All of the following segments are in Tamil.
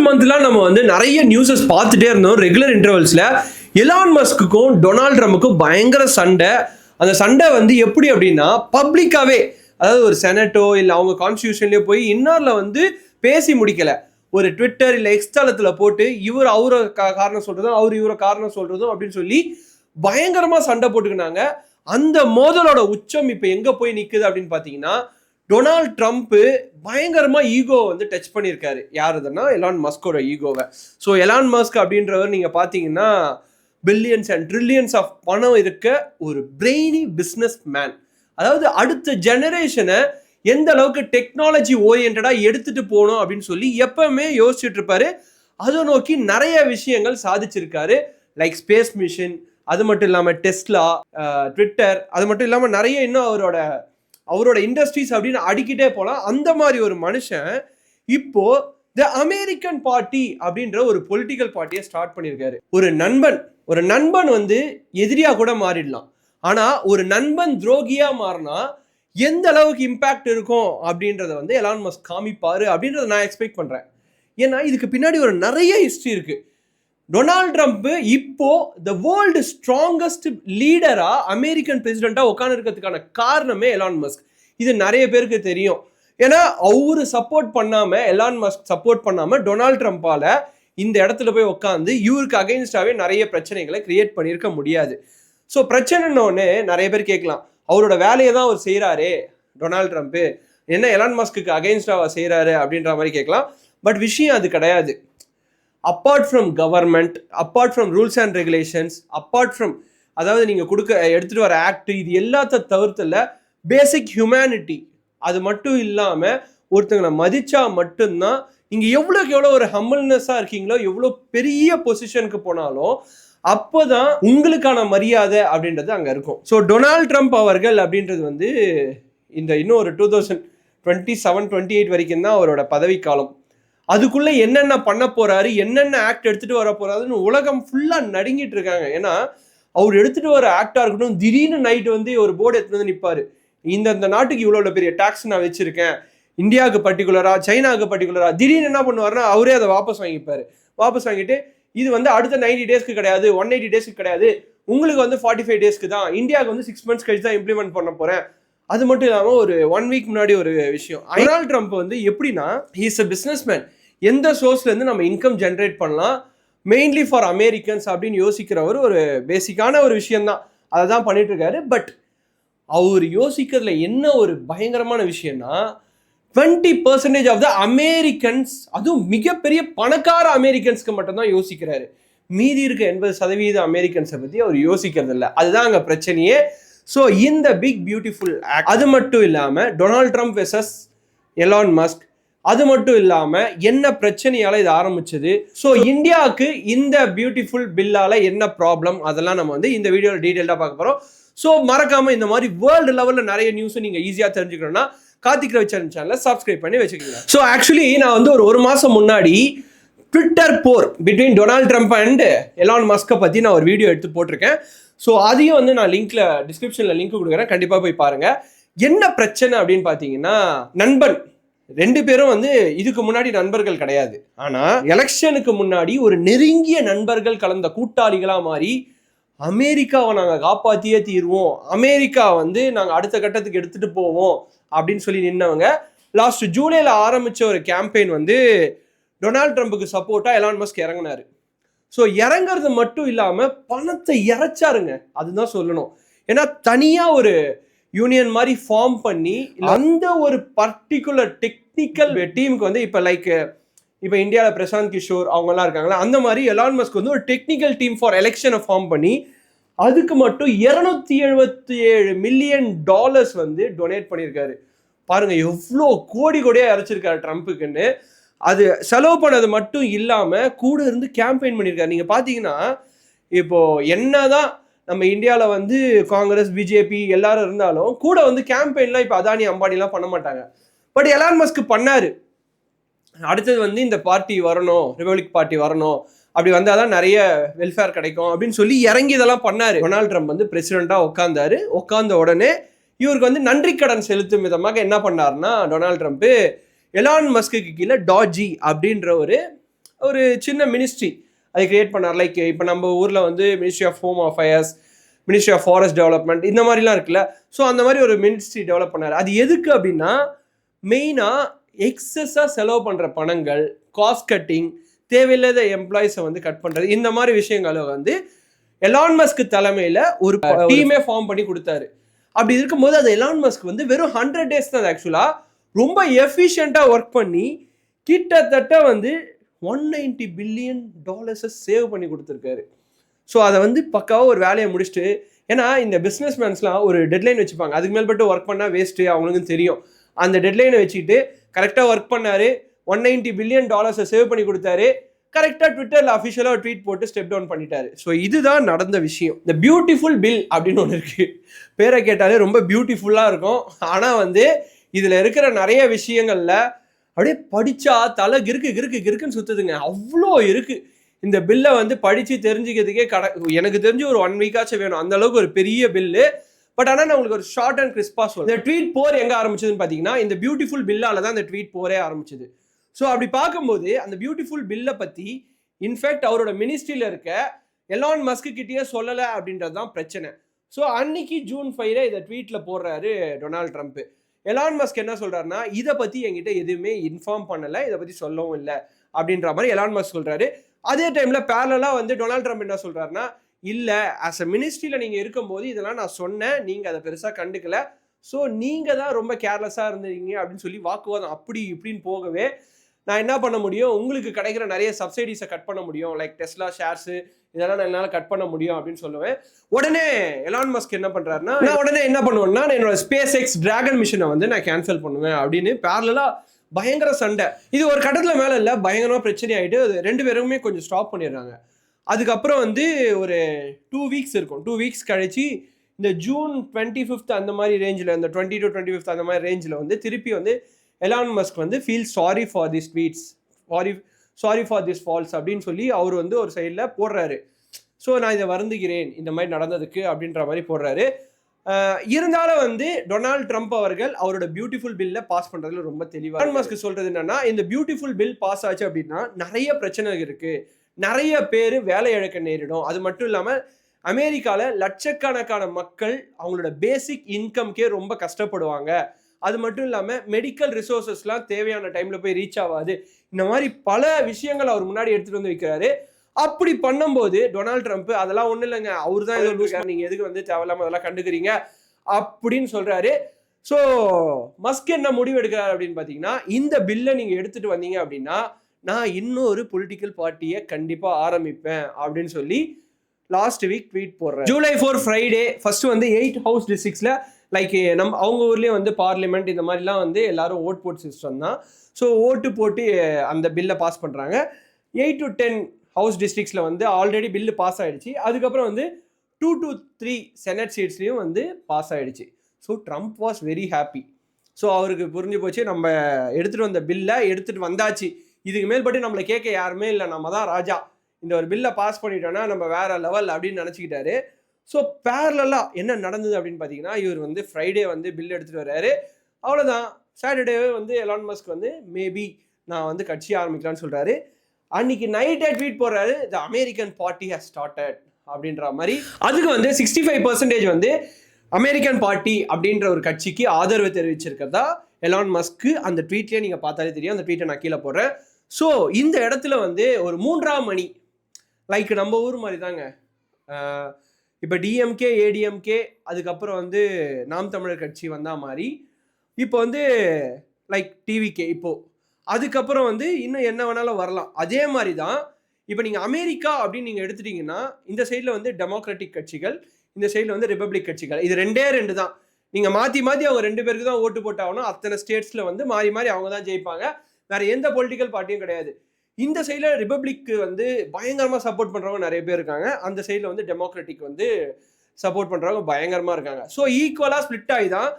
மந்த்லாம் நம்ம வந்து நிறைய நியூஸஸ் பார்த்துட்டே இருந்தோம். ரெகுலர் இன்டர்வல்ஸில் எலான் மஸ்க்குக்கும் டொனால்ட் ட்ரம்புக்கும் பயங்கர சண்டை. அந்த சண்டை வந்து எப்படி அப்படின்னா பப்ளிக்காகவே அதாவது ஒரு செனட்டோ இல்லை அவங்க கான்ஸ்டியூஷன்லயோ போய் இன்னாரில் வந்து பேசி முடிக்கலை. ஒரு ட்விட்டர் இல்லை எக்ஸ்டாலத்தில் போட்டு இவர் அவரை கா- காரணம் சொல்கிறதும் அவர் இவரை காரணம் சொல்கிறதும் அப்படின்னு சொல்லி பயங்கரமாக சண்டை போட்டுக்கினாங்க. அந்த மோதலோட உச்சம் இப்போ எங்கே போய் நிற்குது அப்படின்னு பார்த்தீங்கன்னா டொனால்ட் ட்ரம்ப்பு பயங்கரமாக ஈகோ வந்து டச் பண்ணியிருக்காரு. யார் இதுன்னா? எலான் மஸ்கோட ஈகோவை. ஸோ எலான் மஸ்க் அப்படின்றவர் நீங்கள் பார்த்தீங்கன்னா பில்லியன்ஸ் அண்ட் ட்ரில்லியன்ஸ் ஆஃப் பணம் இருக்க ஒரு பிரெய்னி பிஸ்னஸ் மேன் அதாவது அடுத்த ஜெனரேஷனை எந்த அளவுக்கு டெக்னாலஜி ஓரியன்டாக எடுத்துகிட்டு போகணும் அப்படின்னு சொல்லி எப்பவுமே யோசிச்சுட்டு இருப்பாரு. அதை நோக்கி நிறைய விஷயங்கள் சாதிச்சிருக்காரு. லைக் ஸ்பேஸ் மிஷின் அது மட்டும் இல்லாமல் டெஸ்லா ட்விட்டர் அது மட்டும் இல்லாமல் நிறைய இன்னும் அவரோட அவரோட இண்டஸ்ட்ரீஸ் அப்படின்னு அடிக்கிட்டே போகலாம் அந்த மாதிரி ஒரு மனுஷன் இப்போ த அமெரிக்கன் பார்ட்டி அப்படின்ற ஒரு பொலிட்டிக்கல் பார்ட்டியை ஸ்டார்ட் பண்ணியிருக்காரு. ஒரு நண்பன் ஒரு நண்பன் வந்து எதிரியாக கூட மாறிடலாம். ஆனால் ஒரு நண்பன் துரோகியாக மாறினா எந்த அளவுக்கு இம்பேக்ட் இருக்கும் அப்படின்றத வந்து எலான் மஸ்க் காமிப்பார் அப்படின்றத நான் எக்ஸ்பெக்ட் பண்ணுறேன் ஏன்னா இதுக்கு பின்னாடி ஒரு நிறைய ஹிஸ்ட்ரி இருக்குது டொனால்ட் ட்ரம்ப் இப்போ த வேர்ல்டு ஸ்ட்ராங்கஸ்ட் லீடரா அமெரிக்கன் பிரசிடென்டா உட்கார்ந்து இருக்கிறதுக்கான காரணமே எலான் மஸ்க் இது நிறைய பேருக்கு தெரியும். ஏன்னா அவரு சப்போர்ட் பண்ணாம எலான் மஸ்க் சப்போர்ட் பண்ணாம டொனால்ட் ட்ரம்ப்பால இந்த இடத்துல போய் உட்காந்து இவருக்கு அகைன்ஸ்டாவே நிறைய பிரச்சனைகளை கிரியேட் பண்ணியிருக்க முடியாது. ஸோ பிரச்சனைன்னு நிறைய பேர் கேட்கலாம். அவரோட வேலையை தான் அவர் செய்கிறாரே டொனால்ட் ட்ரம்ப்பு என்ன எலான் மஸ்க்கு அகைன்ஸ்டாவை செய்கிறாரு அப்படின்ற மாதிரி கேட்கலாம். பட் விஷயம் அது கிடையாது. Apart from government apart from rules and regulations apart from அதாவது நீங்கள் கொடுக்க எடுத்துகிட்டு வர ஆக்ட் இது எல்லாத்த தவிர்த்துல பேசிக் ஹியூமனிட்டி அது மட்டும் இல்லாமல் ஒருத்தங்களை மதித்தா மட்டும்தான் நீங்கள் எவ்வளோக்கு எவ்வளோ ஒரு ஹம்பிள்னஸாக இருக்கீங்களோ எவ்வளோ பெரிய பொசிஷனுக்கு போனாலும் அப்போ தான் உங்களுக்கான மரியாதை அப்படின்றது அங்கே இருக்கும். ஸோ டொனால்ட் ட்ரம்ப் அவர்கள் அப்படின்றது வந்து இந்த இன்னும் ஒரு two thousand twenty seven twenty eight வரைக்கும் தான் அவரோட பதவிக்காலம். அதுக்குள்ள என்னென்ன பண்ண போறாரு என்னென்ன ஆக்ட் எடுத்துட்டு வர போறாருன்னு உலகம் ஃபுல்லா நடுங்கிட்டு இருக்காங்க. ஏன்னா அவர் எடுத்துட்டு வர ஆக்டா இருக்கட்டும் திடீர்னு நைட் வந்து ஒரு போர்டு எடுத்துட்டு வந்து நிற்பாரு இந்த இந்த நாட்டுக்கு இவ்வளோ பெரிய டாக்ஸ் நான் வச்சிருக்கேன். இந்தியாவுக்கு பர்டிகுலரா சைனாவுக்கு பர்டிகுலரா திடீர்னு என்ன பண்ணுவாருன்னா அவரே அதை வாபஸ் வாங்கிப்பாரு. வாபஸ் வாங்கிட்டு இது வந்து அடுத்த நைன்டி டேஸ்க்கு கிடையாது ஒன் எயிட்டி டேஸ்க்கு கிடையாது. உங்களுக்கு வந்து ஃபார்ட்டி ஃபைவ் டேஸ்க்கு தான். இந்தியாவுக்கு வந்து சிக்ஸ் மந்த்ஸ் கழிச்சு தான் இம்ப்ளிமெண்ட் பண்ண போறேன். அது மட்டும் இல்லாமல் ஒரு ஒன் வீக் முன்னாடி ஒரு விஷயம். டொனால்ட் ட்ரம்ப் வந்து எப்படின்னா ஹீஸ் அ பிஸ்னஸ் மேன் எந்த சோர்ஸ்லேருந்து நம்ம இன்கம் ஜென்ரேட் பண்ணலாம்? மெயின்லி ஃபார் அமெரிக்கன்ஸ் அப்படின்னு யோசிக்கிறவர் ஒரு பேசிக்கான ஒரு விஷயம்தான். அதை தான் பண்ணிட்டு இருக்காரு. பட் அவர் யோசிக்கிறதுல என்ன ஒரு பயங்கரமான விஷயம்னா twenty percentage of the Americans அதுவும் மிகப்பெரிய பணக்கார அமெரிக்கன்ஸ்க்கு மட்டும்தான் யோசிக்கிறாரு. மீதி இருக்க எண்பது சதவீத அமெரிக்கன்ஸை பற்றி அவர் யோசிக்கிறது இல்லை அதுதான் அங்கே பிரச்சனையே. ஸோ இந்த பிக் பியூட்டிஃபுல் ஆக்ட் அது மட்டும் இல்லாமல் Donald Trump versus Elon Musk அது மட்டும் இல்லாமல் என்ன பிரச்சனையால் இது ஆரம்பிச்சது? ஸோ இந்தியாவுக்கு இந்த பியூட்டிஃபுல் பில்லால் என்ன ப்ராப்ளம் அதெல்லாம் நம்ம வந்து இந்த வீடியோவில் டீட்டெயிலாக பார்க்க போகிறோம் ஸோ மறக்காமல் இந்த மாதிரி வேர்ல்டு லெவலில் நிறைய நியூஸும் நீங்கள் ஈஸியாக தெரிஞ்சுக்கணும்னா கார்த்திக் ரவிச்சரன் சேனலை சப்ஸ்கிரைப் பண்ணி வச்சுக்கோங்க. ஸோ ஆக்சுவலி நான் வந்து ஒரு ஒரு மாதம் முன்னாடி Twitter war between Donald Trump and Elon மஸ்கை பற்றி நான் ஒரு வீடியோ எடுத்து போட்டிருக்கேன். ஸோ அதையும் வந்து நான் லிங்க்ல டிஸ்கிரிப்ஷனில் லிங்க் கொடுக்குறேன். கண்டிப்பாக போய் பாருங்க. என்ன பிரச்சனை அப்படின்னு பார்த்தீங்கன்னா நண்பன். ரெண்டு பேரும் வந்து இதுக்கு முன்னாடி நண்பர்கள் கிடையாது. ஆனா எலெக்ஷனுக்கு முன்னாடி ஒரு நெருங்கிய நண்பர்கள் கலந்த கூட்டாளிகளா மாறி அமெரிக்காவை நாங்கள் காப்பாத்தியே தீர்வோம். அமெரிக்கா வந்து நாங்கள் அடுத்த கட்டத்துக்கு எடுத்துட்டு போவோம் அப்படின்னு சொல்லி நின்னவங்க. லாஸ்ட் ஜூலைல ஆரம்பிச்ச ஒரு கேம்பெயின் வந்து டொனால்ட் ட்ரம்ப்புக்கு சப்போர்ட்டா எலான் மஸ்க் இறங்கினாரு. ஸோ இறங்குறது மட்டும் இல்லாமல் பணத்தை இறைச்சாருங்க. அதுதான் சொல்லணும். ஏன்னா தனியாக ஒரு யூனியன் மாதிரி ஃபார்ம் பண்ணி அந்த ஒரு பர்டிகுலர் டெக்னிக்கல் டீமுக்கு வந்து இப்போ லைக் இப்போ இந்தியாவில் பிரசாந்த் கிஷோர் அவங்கெல்லாம் இருக்காங்களா அந்த மாதிரி எலான் மஸ்க் வந்து ஒரு டெக்னிக்கல் டீம் ஃபார் எலெக்ஷனை ஃபார்ம் பண்ணி அதுக்கு மட்டும் இரநூத்தி எழுபத்தி ஏழு மில்லியன் டாலர்ஸ் வந்து டொனேட் பண்ணியிருக்காரு. பாருங்க எவ்வளோ கோடி கோடியாக இறைச்சிருக்காரு ட்ரம்ப்புக்குன்னு அது செலவு பண்ணது மட்டும் இல்லாமல் கூட இருந்து கேம்பெயின் பண்ணியிருக்காரு. நீங்கள் பார்த்தீங்கன்னா இப்போது என்ன தான் நம்ம இந்தியாவில் வந்து காங்கிரஸ் பிஜேபி எல்லாரும் இருந்தாலும் கூட வந்து கேம்பெயின்லாம் இப்போ அதானி அம்பானிலாம் பண்ண மாட்டாங்க. பட் எலான் மஸ்க் பண்ணார். அடுத்தது வந்து இந்த பார்ட்டி வரணும் ரிபப்ளிக் பார்ட்டி வரணும். அப்படி வந்தால் தான் நிறைய வெல்ஃபேர் கிடைக்கும் அப்படின்னு சொல்லி இறங்கி இதெல்லாம் பண்ணார். டொனால்ட் ட்ரம்ப் வந்து பிரசிடெண்ட்டாக உட்காந்தாரு உட்காந்த உடனே இவருக்கு வந்து நன்றி கடன் செலுத்தும் விதமாக என்ன பண்ணாருன்னா டொனால்ட் ட்ரம்ப்பு எலான் மஸ்க்கு கீழே டாஜி அப்படின்ற ஒரு ஒரு சின்ன மினிஸ்ட்ரி அதை கிரியேட் பண்ணார். லைக் இப்போ நம்ம ஊரில் வந்து ministry of home affairs ministry of forest development இந்த மாதிரிலாம் இருக்குல்ல. ஸோ அந்த மாதிரி ஒரு மினிஸ்ட்ரி டெவலப் பண்ணார். அது எதுக்கு அப்படின்னா மெயினாக எக்ஸஸாக செலவு பண்ணுற பணங்கள் காஸ்ட் கட்டிங் தேவையில்லாத எம்ப்ளாயிஸை வந்து கட் பண்ணுறது இந்த மாதிரி விஷயங்களை வந்து எலான் மஸ்க் தலைமையில் ஒரு டீமே ஃபார்ம் பண்ணி கொடுத்தாரு. அப்படி இருக்கும்போது அது எலான் மஸ்க் வந்து வெறும் ஹண்ட்ரட் டேஸ் தான் ஆக்சுவலாக ரொம்ப எஃபிஷியண்ட்டாக ஒர்க் பண்ணி கிட்டத்தட்ட வந்து ஒன் நைன்டி பில்லியன் டாலர்ஸை சேவ் பண்ணி கொடுத்துருக்காரு. ஸோ அதை வந்து பக்காவாக ஒரு வேலையை முடிச்சுட்டு ஏன்னா இந்த பிஸ்னஸ் மேன்ஸ்லாம் ஒரு டெட்லைன் வச்சுப்பாங்க. அதுக்கு மேல்பட்டு ஒர்க் பண்ணால் வேஸ்ட்டு அவங்களுக்கும் தெரியும். அந்த டெட்லைனை வச்சுக்கிட்டு கரெக்டாக ஒர்க் பண்ணார் ஒன் நைன்டி பில்லியன் டாலர்ஸை சேவ் பண்ணி கொடுத்தாரு கரெக்டாக ட்விட்டரில் அஃபிஷியலாக ட்வீட் போட்டு ஸ்டெப் டவுன் பண்ணிட்டாரு. ஸோ இதுதான் நடந்த விஷயம். இந்த பியூட்டிஃபுல் பில் அப்படின்னு ஒன்று இருக்குது பேரை கேட்டாலே ரொம்ப பியூட்டிஃபுல்லாக இருக்கும். ஆனால் வந்து இதில் இருக்கிற நிறைய விஷயங்களில் அப்படியே படித்தா தலை கிறுக்கு கிறுக்கு கிறுக்குன்னு சுற்றுதுங்க அவ்வளோ இருக்குது இந்த பில்லை வந்து படித்து தெரிஞ்சுக்கிறதுக்கே கட எனக்கு தெரிஞ்சு ஒரு ஒன் வீக்காச்சும் வேணும். அந்த அளவுக்கு ஒரு பெரிய பில்லு பட் ஆனால் நான் உங்களுக்கு ஒரு ஷார்ட் அண்ட் கிறிஸ்பா சொல்றேன். இந்த ட்வீட் போர் எங்கே ஆரம்பிச்சதுன்னு பார்த்தீங்கன்னா இந்த பியூட்டிஃபுல் பில்லால தான் இந்த ட்வீட் போரே ஆரம்பிச்சது. ஸோ அப்படி பார்க்கும்போது அந்த பியூட்டிஃபுல் பில்லை பற்றி இன்ஃபேக்ட் அவரோட மினிஸ்ட்ரியில் இருக்க எலான் மஸ்க்கு கிட்டேயே சொல்லலை அப்படின்றது தான் பிரச்சனை. ஸோ அன்னைக்கு ஜூன் ஃபைவ்ல இதை ட்வீட்டில் போடுறாரு டொனால்ட் ட்ரம்ப்பு எலான் மஸ்க் என்ன சொல்கிறாருன்னா இதை பற்றி என்கிட்ட எதுவுமே இன்ஃபார்ம் பண்ணலை இதை பற்றி சொல்லவும் இல்லை அப்படின்ற மாதிரி எலான் மஸ்க் சொல்கிறாரு அதே டைமில் பேரலாக வந்து டொனால்ட் ட்ரம்ப் என்ன சொல்கிறாருன்னா இல்லை ஆஸ் அ மினிஸ்ட்ரியில் நீங்கள் இருக்கும்போது இதெல்லாம் நான் சொன்னேன் நீங்கள் அதை பெருசாக கண்டுக்கல. ஸோ நீங்கள் தான் ரொம்ப கேர்லெஸ்ஸாக இருந்தீங்க அப்படின்னு சொல்லி வாக்குவாதம் அப்படி இப்படின்னு போகவே நான் என்ன பண்ண முடியும்? உங்களுக்கு கிடைக்கிற நிறைய சப்சிடிஸை கட் பண்ண முடியும். லைக் டெஸ்லா ஷேர்ஸு இதெல்லாம் நான் என்னால் கட் பண்ண முடியும் அப்படின்னு சொல்லுவேன். உடனே எலான் மஸ்க் என்ன பண்றாருன்னா நான் உடனே என்ன பண்ணுவேன்னா நான் என்னோட ஸ்பேஸ் எக்ஸ் டிராகன் மிஷனை வந்து நான் கேன்சல் பண்ணுவேன் அப்படின்னு பேரலா பயங்கர சண்டை. இது ஒரு கட்டத்தில் மேலே இல்லை பயங்கரமா பிரச்சனை ஆயிட்டு அது ரெண்டு பேருமே கொஞ்சம் ஸ்டாப் பண்ணிடுறாங்க. அதுக்கப்புறம் வந்து ஒரு டூ வீக்ஸ் இருக்கும். டூ வீக்ஸ் கழிச்சு இந்த ஜூன் டுவெண்ட்டி ஃபிஃப்த் அந்த மாதிரி ரேஞ்சில் இந்த டுவெண்ட்டி டு டுவெண்ட்டி ஃபிஃப்த் அந்த மாதிரி ரேஞ்சில் வந்து திருப்பி வந்து எலான் மஸ்க் வந்து feel sorry for this tweets sorry sorry for this false அப்படின்னு சொல்லி அவர் வந்து ஒரு சைடில் போடுறாரு. ஸோ நான் இதை வருந்துகிறேன் இந்த மாதிரி நடந்ததுக்கு அப்படின்ற மாதிரி போடுறாரு. இருந்தாலும் வந்து டொனால்ட் ட்ரம்ப் அவர்கள் அவரோட பியூட்டிஃபுல் பில்லை பாஸ் பண்ணுறதுல ரொம்ப தெளிவாக எலான் மஸ்க் சொல்கிறது என்னன்னா இந்த பியூட்டிஃபுல் பில் பாஸ் ஆச்சு அப்படின்னா நிறைய பிரச்சனை இருக்குது நிறைய பேர் வேலை இழக்க நேரிடும். அது மட்டும் இல்லாமல் அமெரிக்காவில் லட்சக்கணக்கான மக்கள் அவங்களோட பேசிக் இன்கம்க்கே ரொம்ப கஷ்டப்படுவாங்க. அது மட்டும் இல்லாமல் மெடிக்கல் ரிசோர்ஸஸ்லாம் தேவையான டைமில் போய் ரீச் ஆகாது. இந்த மாதிரி பல விஷயங்கள் அவர் முன்னாடி எடுத்துகிட்டு வந்து வைக்கிறாரு. அப்படி பண்ணும்போது டொனால்ட் ட்ரம்ப் அதெல்லாம் ஒன்றும் இல்லைங்க. அவர் தான் எதுவும் லூஸ் நீங்கள் எதுக்கு வந்து தேவையில்லாம அதெல்லாம் கண்டுக்கிறீங்க? அப்படின்னு சொல்கிறாரு ஸோ மஸ்க் என்ன முடிவு எடுக்கிறாரு அப்படின்னு பார்த்தீங்கன்னா இந்த பில்லை நீங்கள் எடுத்துகிட்டு வந்தீங்க அப்படின்னா நான் இன்னொரு பொலிட்டிக்கல் பார்ட்டியை கண்டிப்பாக ஆரம்பிப்பேன் அப்படின்னு சொல்லி லாஸ்ட் வீக் ட்வீட் போடுறேன் ஜூலை ஃபோர் ஃப்ரைடே ஃபர்ஸ்ட் வந்து எயிட் ஹவுஸ் டிஸ்ட்ரிக்ஸில் லைக் நம் அவங்க ஊர்லேயே வந்து பார்லிமெண்ட் இந்த மாதிரிலாம் வந்து எல்லாரும் ஓட் போட் சிஸ்டம் தான். ஸோ ஓட்டு போட்டு அந்த பில்லை பாஸ் பண்ணுறாங்க எயிட் டு டென் ஹவுஸ் டிஸ்ட்ரிக்ஸில் வந்து ஆல்ரெடி பில்லு பாஸ் ஆகிடுச்சு அதுக்கப்புறம் வந்து டூ டு த்ரீ செனட் சீட்ஸ்லேயும் வந்து பாஸ் ஆகிடுச்சு so Trump was very happy so அவருக்கு புரிஞ்சு போச்சு. நம்ம எடுத்துகிட்டு வந்த பில்லை எடுத்துகிட்டு வந்தாச்சு. இதுக்கு மேல்பட்டு நம்மளை கேட்க யாருமே இல்லை. நம்ம தான் ராஜா. இந்த ஒரு பில்லை பாஸ் பண்ணிட்டோன்னா நம்ம வேற லெவல் அப்படின்னு நினச்சிக்கிட்டாரு. ஸோ பேரலாக என்ன நடந்தது அப்படின்னு பார்த்தீங்கன்னா இவர் வந்து ஃப்ரைடே வந்து பில் எடுத்துகிட்டு வர்றாரு. அவ்வளோதான் சாட்டர்டேவே வந்து எலான் மஸ்க் வந்து மேபி நான் வந்து கட்சி ஆரம்பிக்கலாம்னு சொல்கிறாரு அன்னைக்கு நைட்டே ட்வீட் போடுறாரு the American party has started அப்படின்ற மாதிரி. அதுக்கு வந்து சிக்ஸ்டி ஃபைவ் பர்சன்டேஜ் வந்து அமெரிக்கன் பார்ட்டி அப்படின்ற ஒரு கட்சிக்கு ஆதரவு தெரிவிச்சிருக்கிறதா எலான் மஸ்க்கு அந்த ட்வீட்லேயே நீங்கள் பார்த்தாலே தெரியும். அந்த ட்வீட்டை நான் கீழே போடுறேன். ஸோ இந்த இடத்துல வந்து ஒரு மூன்றாம் மணி லைக் நம்ம ஊர் மாதிரி தாங்க இப்போ டிஎம்கே ஏடிஎம்கே அதுக்கப்புறம் வந்து நாம் தமிழர் கட்சி வந்தால் மாதிரி இப்போ வந்து லைக் டிவிகே இப்போது அதுக்கப்புறம் வந்து இன்னும் என்ன வேணாலும் வரலாம். அதே மாதிரி தான் இப்போ நீங்கள் அமெரிக்கா அப்படின்னு நீங்கள் எடுத்துட்டீங்கன்னா இந்த சைடில் வந்து டெமோக்ராட்டிக் கட்சிகள் இந்த சைடில் வந்து ரிப்பப்ளிக் கட்சிகள் இது ரெண்டே ரெண்டு தான் நீங்கள் மாற்றி மாற்றி அவங்க ரெண்டு பேருக்கு தான் ஓட்டு போட்டாகணும். அத்தனை ஸ்டேட்ஸில் வந்து மாறி மாறி அவங்க தான் ஜெயிப்பாங்க. வேறு எந்த பொலிட்டிக்கல் பார்ட்டியும் கிடையாது. இந்த சைடில் ரிப்பப்ளிக்கு வந்து பயங்கரமாக சப்போர்ட் பண்ணுறவங்க நிறைய பேர் இருக்காங்க. அந்த சைடில் வந்து டெமோக்ராட்டிக் வந்து சப்போர்ட் பண்ணுறவங்க பயங்கரமாக இருக்காங்க. ஸோ ஈக்குவலாக ஸ்ப்ளிட் ஆகி தான்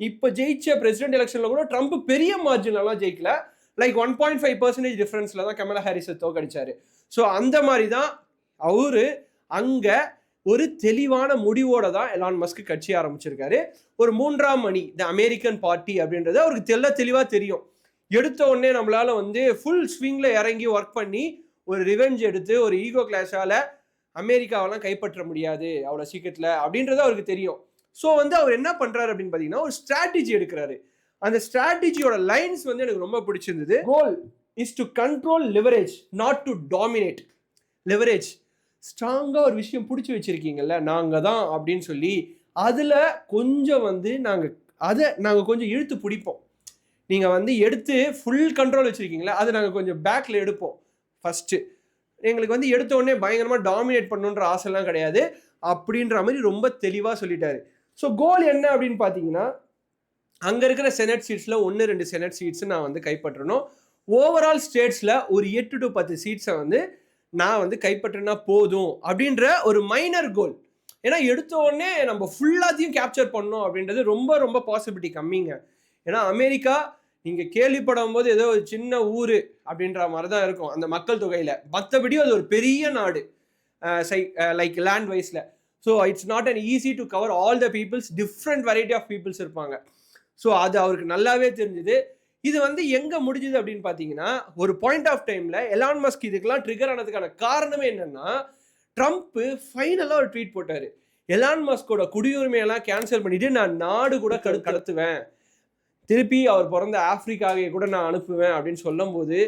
இப்போ ஜெயிச்ச பிரசிடென்ட் எலெக்ஷனில் கூட ட்ரம்ப் பெரிய மார்ஜினெல்லாம் ஜெயிக்கல. Like one point five percentage டிஃப்ரென்ஸில் தான் கமலா ஹாரிஸை தோக்கடிச்சார் ஸோ அந்த மாதிரி தான் அவர் அங்கே ஒரு தெளிவான முடிவோட தான் எலான் மஸ்க் கட்சி ஆரம்பிச்சிருக்காரு. ஒரு மூன்றாம் மணி த அமெரிக்கன் பார்ட்டி அப்படின்றது அவருக்கு தெல்ல தெளிவாக தெரியும். எடுத்த உடனே நம்மளால வந்து ஃபுல் ஸ்விங்கில் இறங்கி ஒர்க் பண்ணி ஒரு ரிவெஞ்ச் எடுத்து ஒரு ஈகோ கிளாஷால அமெரிக்காவெல்லாம் கைப்பற்ற முடியாது அவ்வளோ சீக்கிரத்தில் அப்படின்றது அவருக்கு தெரியும். ஸோ வந்து அவர் என்ன பண்றாரு அப்படின்னு பார்த்தீங்கன்னா ஒரு ஸ்ட்ராட்டஜி எடுக்கிறாரு. அந்த ஸ்ட்ராட்டஜியோட லைன்ஸ் வந்து எனக்கு ரொம்ப பிடிச்சிருந்தது. Goal is to control leverage not to dominate leverage ஸ்ட்ராங்காக ஒரு விஷயம் பிடிச்சி வச்சிருக்கீங்கல்ல நாங்கள் தான் அப்படின்னு சொல்லி அதில் கொஞ்சம் வந்து நாங்கள் அதை நாங்கள் கொஞ்சம் இழுத்து பிடிப்போம். நீங்கள் வந்து எடுத்து ஃபுல் கண்ட்ரோல் வச்சுருக்கீங்களா? அதை நாங்கள் கொஞ்சம் பேக்கில் எடுப்போம். ஃபஸ்ட்டு எங்களுக்கு வந்து எடுத்த உடனே பயங்கரமாக டாமினேட் பண்ணணுன்ற ஆசைலாம் கிடையாது. அப்படின்ற மாதிரி ரொம்ப தெளிவாக சொல்லிட்டாரு. ஸோ கோல் என்ன அப்படின்னு பார்த்தீங்கன்னா அங்கே இருக்கிற செனட் சீட்ஸில் ஒன்று ரெண்டு செனட் சீட்ஸ் நான் வந்து கைப்பற்றணும். ஓவரால் ஸ்டேட்ஸில் ஒரு எட்டு டு பத்து சீட்ஸை வந்து நான் வந்து கைப்பற்றினா போதும் அப்படின்ற ஒரு மைனர் கோல் ஏன்னா எடுத்த உடனே நம்ம ஃபுல்லாத்தையும் கேப்சர் பண்ணோம் அப்படின்றது ரொம்ப ரொம்ப பாசிபிலிட்டி கம்மிங்க. ஏன்னா அமெரிக்கா நீங்கள் கேள்விப்படும் போது ஏதோ ஒரு சின்ன ஊர் அப்படின்ற மாதிரி தான் இருக்கும் அந்த மக்கள் தொகையில். மற்றபடி அது ஒரு பெரிய நாடு. சை லைக் லேண்ட் வைஸில் so it's not an easy to cover all the peoples different variety of peoples இருப்பாங்க. ஸோ அது அவருக்கு நல்லாவே தெரிஞ்சுது. இது வந்து எங்கே முடிஞ்சுது அப்படின்னு பார்த்தீங்கன்னா ஒரு பாயிண்ட் ஆஃப் டைமில் எலான் மஸ்க் இதுக்கெல்லாம் ட்ரிகர் ஆனதுக்கான காரணமே என்னன்னா ட்ரம்ப்பு ஃபைனலாக ஒரு ட்வீட் போட்டார். எலான் மஸ்கோட குடியுரிமையெல்லாம் கேன்சல் பண்ணிட்டு நான் நாடு கூட கடு கடத்துவேன். திருப்பி அவர் பிறந்த ஆப்பிரிக்காவை கூட நான் அனுப்புவேன் அப்படின்னு சொல்லும்போது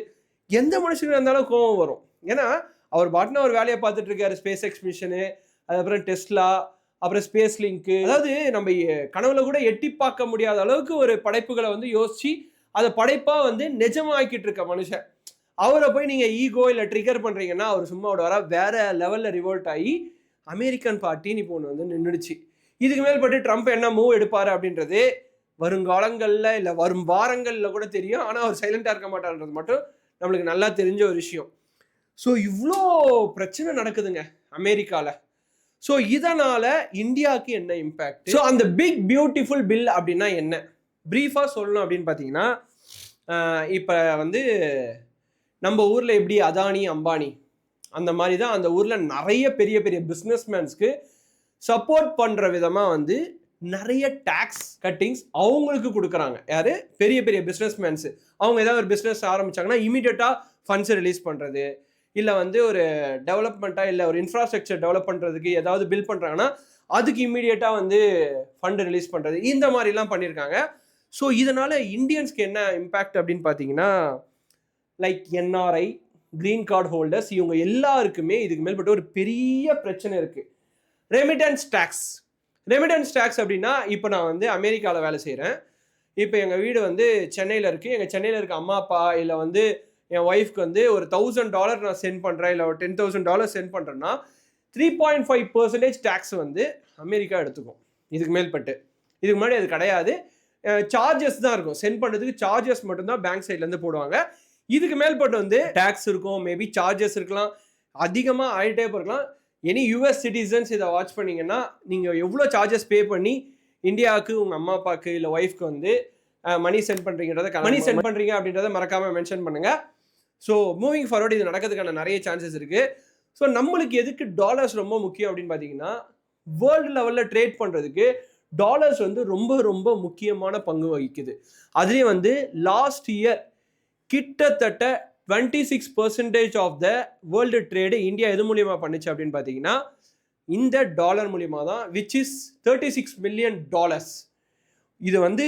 எந்த மனுஷனுக்கு இருந்தாலும் கோபம் வரும். ஏன்னா அவர் பாட்டினா ஒரு வேலையை பார்த்துட்டு இருக்காரு. ஸ்பேஸ் எக்ஸ்பிஷனு அதுக்கப்புறம் டெஸ்லா அப்புறம் ஸ்பேஸ் லிங்க்கு அதாவது நம்ம கனவுல கூட எட்டி பார்க்க முடியாத அளவுக்கு ஒரு படைப்புகளை வந்து யோசிச்சு அதை படைப்பாக வந்து நிஜமாக்கிட்டு இருக்க மனுஷன். அவரை போய் நீங்கள் ஈகோ இல்லை ட்ரிகர் பண்ணுறீங்கன்னா அவர் சும்மா வர வேற லெவலில் ரிவோல்ட் ஆகி அமெரிக்கன் பார்ட்டின்னு இப்போ ஒன்று வந்து நின்றுடுச்சு இதுக்கு மேல்பட்டு ட்ரம்ப் என்ன மூவ் எடுப்பார் அப்படின்றது வருங்காலங்களில் இல்லை வரும் வாரங்களில் கூட தெரியும். ஆனால் அவர் சைலண்டாக இருக்க மாட்டார்ன்றது மட்டும் நம்மளுக்கு நல்லா தெரிஞ்ச ஒரு விஷயம். ஸோ இவ்வளோ பிரச்சனை நடக்குதுங்க அமெரிக்காவில் ஸோ இதனால் இந்தியாவுக்கு என்ன இம்பேக்ட் ஸோ அந்த பிக் பியூட்டிஃபுல் பில் அப்படின்னா என்ன? ப்ரீஃபாக சொல்லணும் அப்படின்னு பார்த்தீங்கன்னா இப்போ வந்து நம்ம ஊரில் எப்படி அதானி அம்பானி அந்த மாதிரி தான் அந்த ஊரில் நிறைய பெரிய பெரிய பிஸ்னஸ்மேன்ஸ்க்கு சப்போர்ட் பண்ணுற விதமாக வந்து நிறைய டேக்ஸ் கட்டிங்ஸ் அவங்களுக்கு கொடுக்குறாங்க. யார்? பெரிய பெரிய பிஸ்னஸ்மேன்ஸு அவங்க ஏதாவது ஒரு பிஸ்னஸ் ஆரம்பிச்சாங்கன்னா இமீடியட்டாக ஃபண்ட்ஸை ரிலீஸ் பண்ணுறது இல்லை வந்து ஒரு டெவலப்மெண்ட்டாக இல்லை ஒரு இன்ஃப்ராஸ்ட்ரக்சர் டெவலப் பண்ணுறதுக்கு ஏதாவது பில் பண்ணுறாங்கன்னா அதுக்கு இமீடியட்டாக வந்து ஃபண்டு ரிலீஸ் பண்ணுறது இந்த மாதிரிலாம் பண்ணியிருக்காங்க ஸோ இதனால் இந்தியன்ஸ்க்கு என்ன இம்பேக்ட் அப்படின்னு பார்த்தீங்கன்னா like NRI green card holders இவங்க எல்லாருக்குமே இதுக்கு மேல்பட்ட ஒரு பெரிய பிரச்சனை இருக்குது ரெமிட்டன்ஸ் டேக்ஸ் ரெமிடன்ஸ் டேக்ஸ் அப்படின்னா இப்போ நான் வந்து அமெரிக்காவில் வேலை செய்கிறேன் இப்போ எங்கள் வீடு வந்து சென்னையில் இருக்குது எங்கள் சென்னையில் இருக்க அம்மா அப்பா இல்லை வந்து என் ஒய்ஃப்க்கு வந்து ஒரு தௌசண்ட் டாலர் நான் சென்ட் பண்ணுறேன் இல்லை ஒரு டென் தௌசண்ட் டாலர் சென்ட் பண்ணுறேன்னா three point five percentage tax வந்து அமெரிக்கா எடுத்துக்கும். இதுக்கு மேல்பட்டு. இதுக்கு முன்னாடி அது கிடையாது. சார்ஜஸ் தான் இருக்கும். சென்ட் பண்ணுறதுக்கு சார்ஜஸ் மட்டும்தான் பேங்க் சைட்லேருந்து போடுவாங்க. இதுக்கு மேல்பட்டு வந்து டேக்ஸ் இருக்கும். மேபி சார்ஜஸ் இருக்கலாம். அதிகமாக ஆகிட்டே போயிருக்கலாம். எனி யூஎஸ் சிட்டிசன்ஸ் இதை வாட்ச் பண்ணீங்கன்னா நீங்கள் எவ்வளோ சார்ஜஸ் பே பண்ணி இந்தியாவுக்கு உங்கள் அம்மா அப்பாவுக்கு இல்லை ஒய்ஃப்க்கு வந்து மணி சென்ட் பண்ணுறீங்கிறத மணி சென்ட் பண்ணுறீங்க அப்படின்றத மறக்காமல் மென்ஷன் பண்ணுங்கள் ஸோ மூவிங் ஃபார்வர்ட் இது நடக்கிறதுக்கான நிறைய சான்சஸ் இருக்குது ஸோ நம்மளுக்கு எதுக்கு டாலர்ஸ் ரொம்ப முக்கியம் அப்படின்னு பார்த்தீங்கன்னா வேர்ல்டு லெவலில் ட்ரேட் பண்ணுறதுக்கு டாலர்ஸ் வந்து ரொம்ப ரொம்ப முக்கியமான பங்கு வகிக்குது. அதுலேயும் வந்து லாஸ்ட் இயர் கிட்டத்தட்ட twenty six percentage of the world trade India எது மூலியமாக பண்ணுச்சு அப்படின்னு பார்த்தீங்கன்னா இந்த டாலர் மூலியமாக தான் which is thirty six million dollars இது வந்து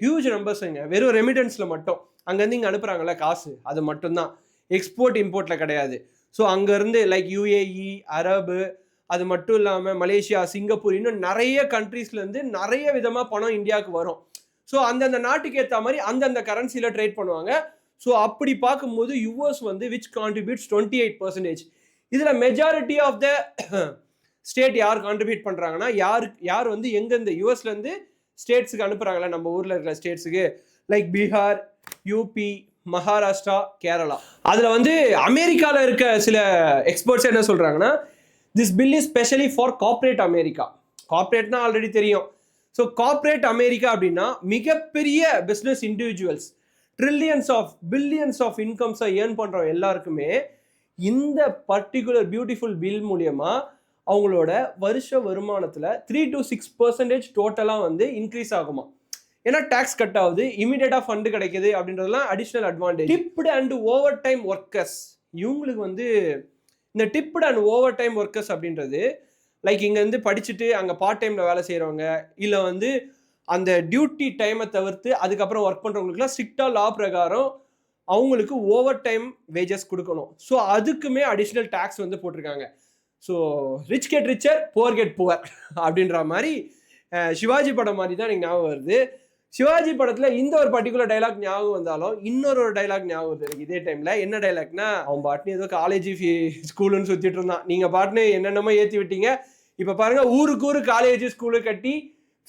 ஹியூஜ் நம்பர்ஸுங்க வெறும் ரெமிடன்ஸில் மட்டும். அங்கேருந்து இங்கே அனுப்புகிறாங்கல்ல காசு. அது மட்டும்தான். எக்ஸ்போர்ட் இம்போர்ட்டில் கிடையாது. ஸோ அங்கேருந்து லைக் யூஏஇ அரபு அது மட்டும் இல்லாமல் மலேசியா சிங்கப்பூர் இன்னும் நிறைய கண்ட்ரீஸ்லேருந்து நிறைய விதமாக பணம் இந்தியாவுக்கு வரும். ஸோ அந்தந்த நாட்டுக்கு ஏற்ற மாதிரி அந்தந்த கரன்சியில் ட்ரேட் பண்ணுவாங்க. ஸோ அப்படி பார்க்கும்போது யூஎஸ் வந்து which contributes twenty eight percentage இதில் மெஜாரிட்டி ஆஃப் த ஸ்டேட் யார் கான்ட்ரிபியூட் பண்ணுறாங்கன்னா யார் யார் வந்து எங்கெந்த யூஎஸ்லேருந்து ஸ்டேட்ஸுக்கு அனுப்புகிறாங்களா நம்ம ஊரில் இருக்கிற ஸ்டேட்ஸுக்கு லைக் பீகார் யூபி மகாராஷ்டிரா கேரளா அதில் வந்து அமெரிக்காவில் இருக்க சில எக்ஸ்பர்ட்ஸ் என்ன சொல்கிறாங்கன்னா this bill is specially for corporate America கார்ப்பரேட்னா already தெரியும். ஸோ கார்ப்பரேட் அமெரிக்கா அப்படின்னா மிகப்பெரிய business individuals trillions of billions of இன்கம்ஸை earn பண்ணுற எல்லாருக்குமே இந்த பர்டிகுலர் பியூட்டிஃபுல் பில் மூலியமா அவங்களோட வருஷ வருமானத்தில் த்ரீ டு சிக்ஸ் பர்சன்டேஜ் டோட்டலாக வந்து இன்க்ரீஸ் ஆகுமா? ஏன்னா டேக்ஸ் கட் ஆகுது இமீடியட்டாக ஃபண்டு கிடைக்குது அப்படின்றதுலாம் additional advantage tipped and over time workers இவங்களுக்கு வந்து இந்த tipped and over time workers அப்படின்றது லைக் இங்கேருந்து படிச்சுட்டு அங்கே பார்ட் டைமில் வேலை செய்கிறவங்க இல்லை வந்து அந்த டியூட்டி டைமை தவிர்த்து அதுக்கப்புறம் ஒர்க் பண்ணுறவங்களுக்குலாம் ஸ்ட்ரிக்டாக லா பிரகாரம் அவங்களுக்கு ஓவர் டைம் வேஜஸ் கொடுக்கணும். ஸோ அதுக்குமே அடிஷ்னல் டேக்ஸ் வந்து போட்டிருக்காங்க. So rich get richer poor get poor அப்படின்ற மாதிரி சிவாஜி படம் மாதிரி தான் எனக்கு ஞாபகம் வருது. சிவாஜி படத்தில் இந்த ஒரு பர்டிகுலர் டைலாக் ஞாபகம் வந்தாலும் இன்னொரு ஒரு டைலாக் ஞாபகம் வருது எனக்கு இதே டைமில் என்ன டைலாக்னா அவன் பாட்டுன்னு ஏதோ காலேஜ் ஃபீ ஸ்கூலுன்னு சுற்றிட்டு இருந்தான். நீங்கள் பாட்டுன்னு என்னென்னமோ ஏற்றி விட்டீங்க. இப்போ பாருங்கள் ஊருக்கு ஊர் காலேஜ் ஸ்கூலு கட்டி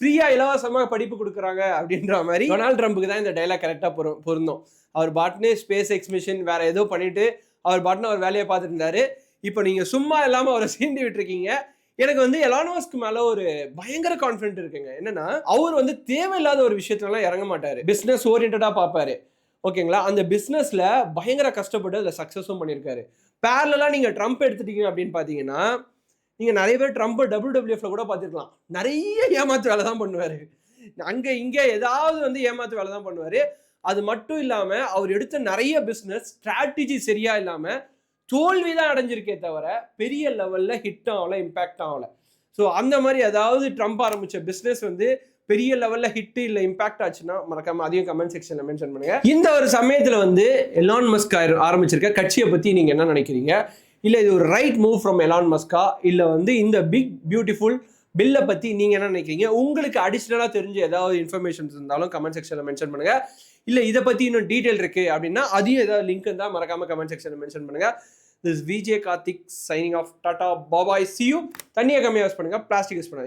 ஃப்ரீயா இலவசமாக படிப்பு கொடுக்குறாங்க அப்படின்ற மாதிரி டொனால்ட் ட்ரம்ப்புக்கு தான் இந்த டைலாக் கரெக்டாக பொரு பொருந்தும். அவர் பாட்டுனே ஸ்பேஸ் எக்ஸ்மிஷன் வேற ஏதோ பண்ணிட்டு அவர் பாட்டுன்னு அவர் வேலையை பார்த்துட்டு இருந்தாரு. இப்போ நீங்கள் சும்மா இல்லாமல் அவரை சீண்டி விட்டுருக்கீங்க. எனக்கு வந்து எலானோஸ்க்கு மேல ஒரு பயங்கர கான்ஃபிடென்ட் இருக்குங்க. என்னன்னா அவர் வந்து தேவையில்லாத ஒரு விஷயத்துலலாம் இறங்க மாட்டாரு. பிஸ்னஸ் ஓரியன்டா பார்ப்பாரு. ஓகேங்களா அந்த பிஸ்னஸ்ல பயங்கர கஷ்டப்பட்டு அதில் சக்ஸஸும் பண்ணியிருக்காரு பேரலாம் நீங்கள் ட்ரம்ப் எடுத்துட்டீங்க அப்படின்னு பார்த்தீங்கன்னா நீங்கள் நிறைய பேர் ட்ரம்ப் டபுள் டபிள்யூஎஃப்ல கூட பார்த்துருக்கலாம். நிறைய ஏமாத்து வேலை தான் பண்ணுவார். அங்கே இங்கே ஏதாவது வந்து ஏமாத்து வேலை தான் பண்ணுவார். அது மட்டும் இல்லாமல் அவர் எடுத்த நிறைய பிஸ்னஸ் ஸ்ட்ராட்டஜி சரியா இல்லாமல் தோல்வி தான் அடைஞ்சிருக்கே தவிர பெரிய லெவலில் ஹிட் ஆகல இம்பாக்ட் ஆகல. ஸோ அந்த மாதிரி அதாவது ட்ரம்ப் ஆரம்பித்த பிஸ்னஸ் வந்து பெரிய லெவலில் ஹிட் இல்லை இம்பாக்ட் ஆச்சுன்னா மறக்காம அதையும் கமெண்ட் செக்ஷனில் மென்ஷன் பண்ணுங்க. இந்த ஒரு சமயத்தில் வந்து எலான் மஸ்க் ஆரம்பிச்சிருக்க கட்சியை பற்றி நீங்கள் என்ன நினைக்கிறீங்க? இல்லை இது ஒரு ரைட் மூவ் ஃப்ரம் எலான் மஸ்கா இல்லை வந்து இந்த பிக் பியூட்டிஃபுல் பில்லை பற்றி நீங்கள் என்ன நினைக்கிறீங்க? உங்களுக்கு அடிஷ்னலாக தெரிஞ்ச ஏதாவது இன்ஃபர்மேஷன்ஸ் இருந்தாலும் கமெண்ட் செக்ஷனில் மென்ஷன் பண்ணுங்கள் இல்லை இதை பற்றி இன்னும் டீட்டெயில் இருக்குது அப்படின்னா அதையும் ஏதாவது லிங்க் இருந்தால் மறக்காமல் கமெண்ட் செக்ஷனில் மென்ஷன் பண்ணுங்கள் this VJ Karthik signing off tata bye bye see you தண்ணியை கம்மியாக யூஸ் பண்ணுங்க. பிளாஸ்டிக் யூஸ் பண்ணுங்க.